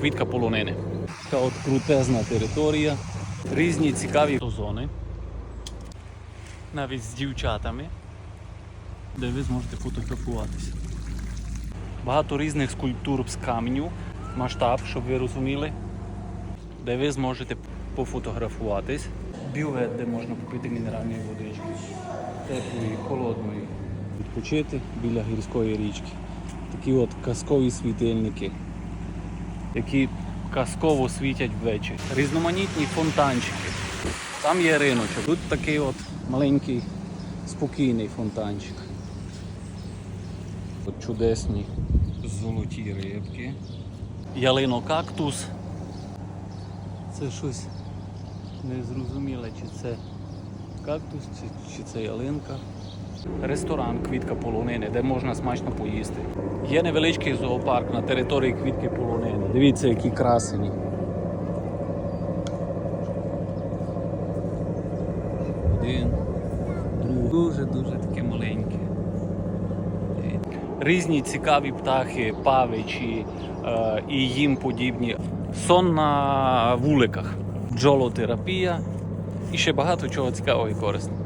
квітка полонини. Така от крутезна територія, різні цікаві зони. Навіть з дівчатами, де ви зможете фотографуватися. Багато різних скульптур з каменю, масштаб, щоб ви розуміли, де ви зможете пофотографуватись. Бювет, де можна попити мінеральної водички, теплої, холодної. Відпочити біля гірської річки. Такі от казкові світильники, які казково світять ввечері. Різноманітні фонтанчики. Там є риночок. Тут такий от маленький спокійний фонтанчик. От чудесні золоті рибки. Ялино-кактус. Це щось незрозуміле, чи це кактус, чи, чи це ялинка. Ресторан Квітка Полонини, де можна смачно поїсти. Є невеличкий зоопарк на території Квітки Полонини. Дивіться, які красені. Один, другий. Дуже-дуже таке маленьке. Різні цікаві птахи, павичі е, і їм подібні. Сон на вуликах, бджолотерапія і ще багато чого цікавого і корисного.